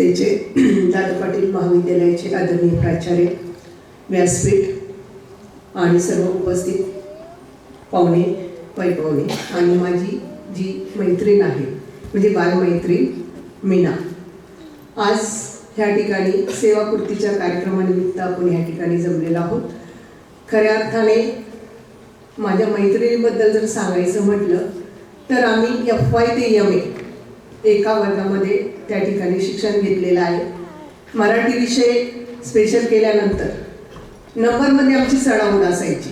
संस्थेचे दादा पाटील महाविद्यालयाचे आदरणीय प्राचार्य व्यासपीठ आणि सर्व उपस्थित पाहुणे वैभवणे आणि माझी जी मैत्रीण आहे म्हणजे बालमैत्रीण मीना. आज ह्या ठिकाणी सेवापूर्तीच्या कार्यक्रमानिमित्त आपण ह्या ठिकाणी जमलेलो आहोत. खऱ्या अर्थाने माझ्या मैत्रिणीबद्दल जर सांगायचं म्हटलं तर आम्ही एफ वाय ते एम ए एका वर्गामध्ये त्या ठिकाणी शिक्षण घेतलेलं आहे. मराठी विषय स्पेशल केल्यानंतर नंबरमध्ये आमची चढाओढ असायची.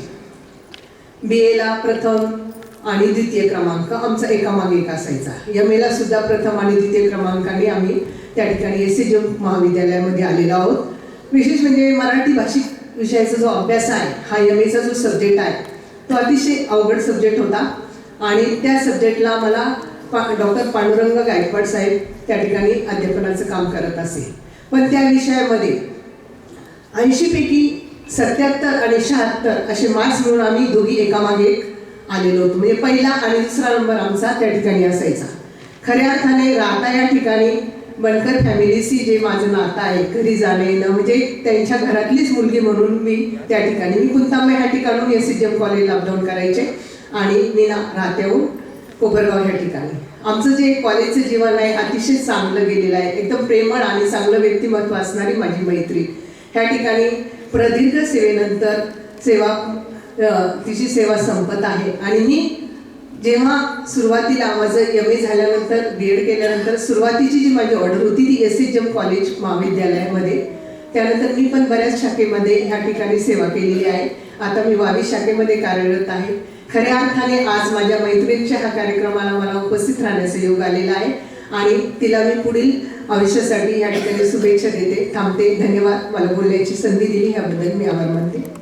बी एला प्रथम आणि द्वितीय क्रमांक आमचा एकामागे एक असायचा. एम एला सुद्धा प्रथम आणि द्वितीय क्रमांकाने आम्ही त्या ठिकाणी एस सी महाविद्यालयामध्ये आलेलो आहोत. विशेष म्हणजे मराठी भाषिक विषयाचा जो अभ्यास आहे हा एम एचा जो सब्जेक्ट आहे तो अतिशय अवघड सब्जेक्ट होता. आणि त्या सब्जेक्टला मला पा डॉक्टर पांडुरंग गायकवाड साहेब त्या ठिकाणी अध्यापनाचं काम करत असे. पण त्या विषयामध्ये ऐंशीपैकी सत्याहत्तर आणि शहात्तर असे मार्क्स मिळून आम्ही दोघी एकामागे एक आलेलो होतो. म्हणजे पहिला आणि दुसरा नंबर आमचा त्या ठिकाणी असायचा. खऱ्या अर्थाने राहता या ठिकाणी बनकर फॅमिलीशी जे माझं नातं आहे घरी जाणे न म्हणजे त्यांच्या घरातलीच मुलगी म्हणून मी त्या ठिकाणी मी कुंतांबा ह्या ठिकाणून S C M college up down करायचे आणि मी ना राहत्याहून कोपरगाव ह्या ठिकाणी. आमचं जे कॉलेजचं जीवन आहे अतिशय चांगलं गेलेलं आहे. एकदम प्रेमळ आणि चांगलं व्यक्तिमत्व असणारी माझी मैत्री. ह्या ठिकाणी प्रदीर्घ सेवेनंतर सेवा तिची सेवा संपत आहे. आणि मी जेव्हा सुरुवातीला माझं एम ए झाल्यानंतर बी एड केल्यानंतर सुरुवातीची जी माझी ऑर्डर होती ती एस एच एम कॉलेज महाविद्यालयामध्ये त्यानंतर मी पण बऱ्याच शाखेमध्ये ह्या ठिकाणी सेवा केलेली आहे. आता मी वावी शाखेमध्ये कार्यरत आहे. खऱ्या अर्थाने आज माझ्या मैत्रिणीच्या ह्या कार्यक्रमाला मला उपस्थित राहण्याचा योग आलेला आहे आणि तिला मी पुढील आयुष्यासाठी या ठिकाणी शुभेच्छा देते थांबते. धन्यवाद. मला बोलण्याची संधी दिली ह्याबद्दल मी आभार मानते.